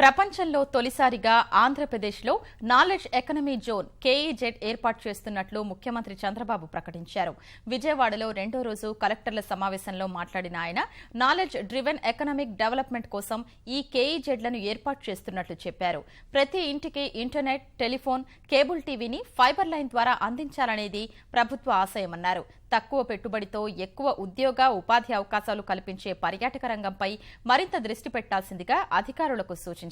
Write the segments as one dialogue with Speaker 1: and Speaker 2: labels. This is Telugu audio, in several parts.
Speaker 1: ప్రపంచంలో తొలిసారిగా ఆంధ్రప్రదేశ్లో నాలెడ్జ్ ఎకనమీ జోన్ కేఈజెడ్ ఏర్పాటు చేస్తున్నట్లు ముఖ్యమంత్రి చంద్రబాబు ప్రకటించారు. విజయవాడలో రెండో రోజు కలెక్టర్ల సమావేశంలో మాట్లాడిన ఆయన నాలెడ్జ్ డ్రివెన్ ఎకనామిక్ డెవలప్మెంట్ కోసం ఈ కేఈజెడ్లను ఏర్పాటు చేస్తున్నట్లు చెప్పారు. ప్రతి ఇంటికి ఇంటర్నెట్ టెలిఫోన్ కేబుల్ టీవీని ఫైబర్ లైన్ ద్వారా అందించాలనేది ప్రభుత్వ ఆశయమన్నారు. తక్కువ పెట్టుబడితో ఎక్కువ ఉద్యోగ ఉపాధి అవకాశాలు కల్పించే పర్యాటక రంగంపై మరింత దృష్టి పెట్టాల్సిందిగా అధికారులకు సూచించారు.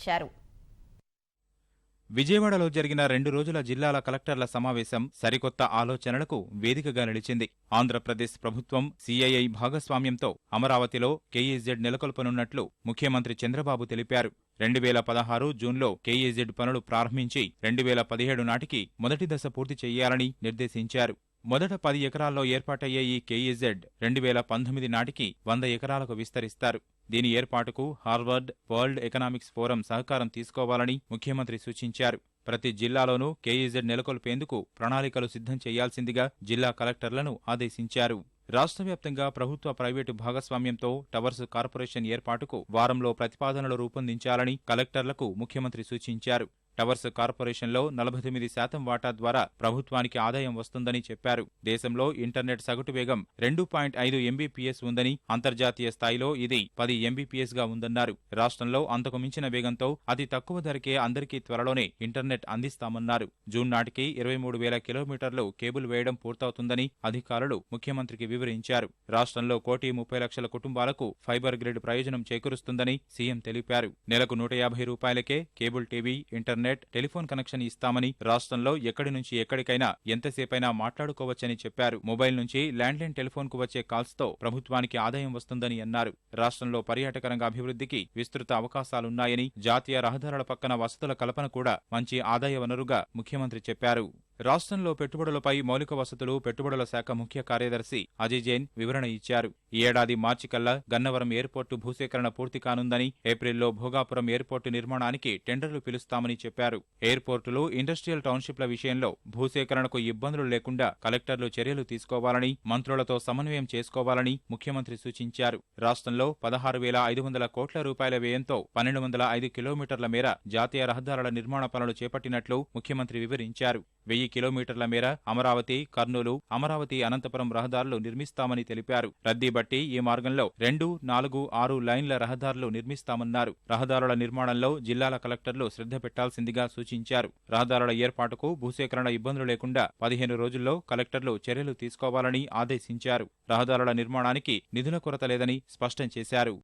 Speaker 2: విజయవాడలో జరిగిన రెండు రోజుల జిల్లాల కలెక్టర్ల సమావేశం సరికొత్త ఆలోచనలకు వేదికగా నిలిచింది. ఆంధ్రప్రదేశ్ ప్రభుత్వం సిఐఐ భాగస్వామ్యంతో అమరావతిలో కేఈజెడ్ నెలకొల్పనున్నట్లు ముఖ్యమంత్రి చంద్రబాబు తెలిపారు. రెండు వేల పదహారు జూన్లో కేఈజెడ్ పనులు ప్రారంభించి రెండు వేల పదిహేడు నాటికి మొదటి దశ పూర్తి చేయాలని నిర్దేశించారు. మొదట పది ఎకరాల్లో ఏర్పాటయ్యే ఈ కేఈజెడ్ రెండు వేల పంతొమ్మిది నాటికి వంద ఎకరాలకు విస్తరిస్తారు. దీని ఏర్పాటుకు హార్వర్డ్ వరల్డ్ ఎకనామిక్స్ ఫోరం సహకారం తీసుకోవాలని ముఖ్యమంత్రి సూచించారు. ప్రతి జిల్లాలోనూ కేఈజెడ్ నెలకొల్పేందుకు ప్రణాళికలు సిద్ధం చేయాల్సిందిగా జిల్లా కలెక్టర్లను ఆదేశించారు. రాష్ట్ర వ్యాప్తంగా ప్రభుత్వ ప్రైవేటు భాగస్వామ్యంతో టవర్స్ కార్పొరేషన్ ఏర్పాటుకు వారంలో ప్రతిపాదనలు రూపొందించాలని కలెక్టర్లకు ముఖ్యమంత్రి సూచించారు. టవర్స్ కార్పొరేషన్లో నలభై తొమ్మిది శాతం వాటా ద్వారా ప్రభుత్వానికి ఆదాయం వస్తుందని చెప్పారు. దేశంలో ఇంటర్నెట్ సగటు వేగం రెండు పాయింట్ ఐదు ఎంబీపీఎస్ ఉందని అంతర్జాతీయ స్థాయిలో ఇది పది ఎంబీపీఎస్గా ఉందన్నారు. రాష్ట్రంలో అంతకు మించిన వేగంతో అతి తక్కువ ధరకే అందరికీ త్వరలోనే ఇంటర్నెట్ అందిస్తామన్నారు. జూన్ నాటికి ఇరవై మూడు వేల కిలోమీటర్లు కేబుల్ వేయడం పూర్తవుతుందని అధికారులు ముఖ్యమంత్రికి వివరించారు. రాష్ట్రంలో కోటి ముప్పై లక్షల కుటుంబాలకు ఫైబర్ గ్రిడ్ ప్రయోజనం చేకూరుస్తుందని సీఎం తెలిపారు. నెలకు నూట యాభై రూపాయలకే cable TV internet telephone connection ఇస్తామని రాష్ట్రంలో ఎక్కడి నుంచి ఎక్కడికైనా ఎంతసేపైనా మాట్లాడుకోవచ్చని చెప్పారు. మొబైల్ నుంచి ల్యాండ్లైన్ టెలిఫోన్కు వచ్చే కాల్స్తో ప్రభుత్వానికి ఆదాయం వస్తుందని అన్నారు. రాష్ట్రంలో పర్యాటక రంగ అభివృద్ధికి విస్తృత అవకాశాలున్నాయని జాతీయ రహదారుల పక్కన వసతుల కల్పన కూడా మంచి ఆదాయ వనరుగా ముఖ్యమంత్రి చెప్పారు. రాష్ట్రంలో పెట్టుబడులపై మౌలిక వసతులు పెట్టుబడుల శాఖ ముఖ్య కార్యదర్శి అజయ్ జైన్ వివరణ ఇచ్చారు. ఈ ఏడాది మార్చి కల్లా గన్నవరం ఎయిర్పోర్టు భూసేకరణ పూర్తి కానుందని ఏప్రిల్లో భోగాపురం ఎయిర్పోర్టు నిర్మాణానికి టెండర్లు పిలుస్తామని చెప్పారు. ఎయిర్పోర్టులు ఇండస్ట్రియల్ టౌన్షిప్ల విషయంలో భూసేకరణకు ఇబ్బందులు లేకుండా కలెక్టర్లు చర్యలు తీసుకోవాలని మంత్రులతో సమన్వయం చేసుకోవాలని ముఖ్యమంత్రి సూచించారు. రాష్ట్రంలో పదహారు వేల ఐదు వందల కోట్ల రూపాయల వ్యయంతో పన్నెండు వందల ఐదు కిలోమీటర్ల మేర జాతీయ రహదారుల నిర్మాణ పనులు చేపట్టినట్లు ముఖ్యమంత్రి వివరించారు. వెయ్యి కిలోమీటర్ల మేర అమరావతి కర్నూలు అమరావతి అనంతపురం రహదారులు నిర్మిస్తామని తెలిపారు. రద్దీ బట్టి ఈ మార్గంలో రెండు నాలుగు ఆరు లైన్ల రహదారులు నిర్మిస్తామన్నారు. రహదారుల నిర్మాణంలో జిల్లాల కలెక్టర్లు శ్రద్ధ పెట్టాల్సిందిగా సూచించారు. రహదారుల ఏర్పాటుకు భూసేకరణ ఇబ్బందులు లేకుండా పదిహేను రోజుల్లో కలెక్టర్లు చర్యలు తీసుకోవాలని ఆదేశించారు. రహదారుల నిర్మాణానికి నిధుల కొరత లేదని స్పష్టం చేశారు.